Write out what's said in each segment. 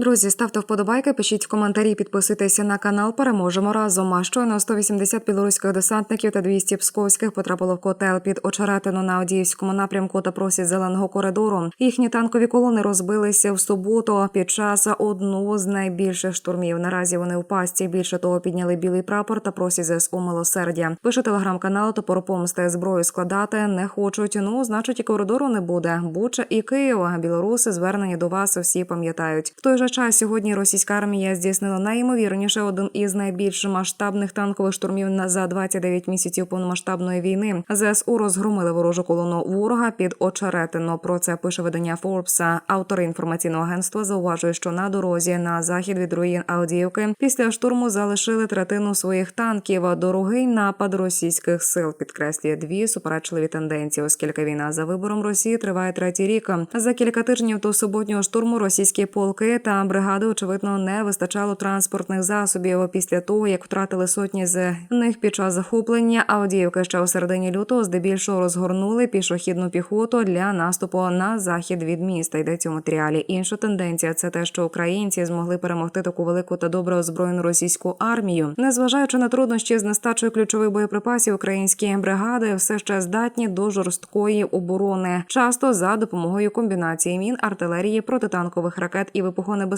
Друзі, ставте вподобайки, пишіть в коментарі, підписуйтеся на канал. Переможемо разом. А щойно 180 білоруських десантників та 200 псковських потрапило в котел під очеретину на Одіївському напрямку та просять зеленого коридору. Їхні танкові колони розбилися в суботу під час одного з найбільших штурмів. Наразі вони в пастці. Більше того, підняли білий прапор та просять ЗСУ милосердя. Пише телеграм-канал, топор помсти зброю складати не хочуть. Ну, значить, і коридору не буде. Буча і Київ. Білоруси звернені до вас всі пам'ятають. В той же час сьогодні російська армія здійснила найімовірніше один із найбільш масштабних танкових штурмів на за 29 місяців повномасштабної війни. ЗСУ розгромили ворожу колону ворога під очеретино. Про це пише видання Forbes. Автори інформаційного агентства зауважують, що на дорозі на захід від руїн Авдіївки після штурму залишили третину своїх танків. Дорогий напад російських сил підкреслює дві суперечливі тенденції, оскільки війна за вибором Росії триває третій рік. За кілька тижнів до суботнього штурму російські полки та бригади очевидно не вистачало транспортних засобів після того, як втратили сотні з них під час захоплення Авдіївки ще у середині лютого здебільшого розгорнули пішохідну піхоту для наступу на захід від міста. Йдеться у матеріалі. Інша тенденція це те, що українці змогли перемогти таку велику та добре озброєну російську армію, незважаючи на труднощі з нестачею ключових боєприпасів, українські бригади все ще здатні до жорсткої оборони, часто за допомогою комбінації мін, артилерії, протитанкових ракет і вибухонебезпечних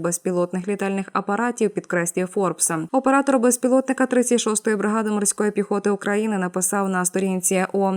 безпілотних літальних апаратів. Підкреслює Форбса. Оператор безпілотника 36-ї бригади морської піхоти України написав на сторінці ОХ,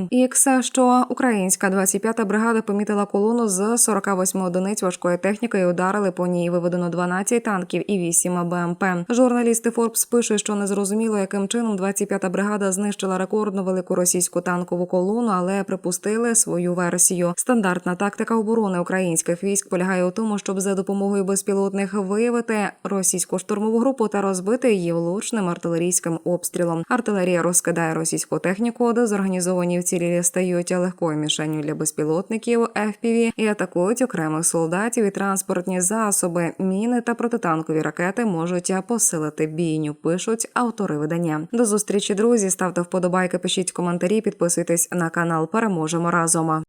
що українська 25-та бригада помітила колону з 48 одиниць важкої техніки і ударили по ній. Виведено 12 танків і 8 БМП. Журналісти Форбс пише, що незрозуміло, яким чином 25-та бригада знищила рекордно велику російську танкову колону, але припустили свою версію. Стандартна тактика оборони українських військ полягає у тому, щоб за допомогою безпілотних виявити російську штурмову групу та розбити її влучним артилерійським обстрілом. Артилерія розкидає російську техніку, дезорганізовані в цілі стають легкою мішенью для безпілотників FPV і атакують окремих солдатів і транспортні засоби. Міни та протитанкові ракети можуть посилити бійню. Пишуть автори видання. До зустрічі, друзі. Ставте вподобайки, пишіть коментарі, підписуйтесь на канал. Переможемо разом.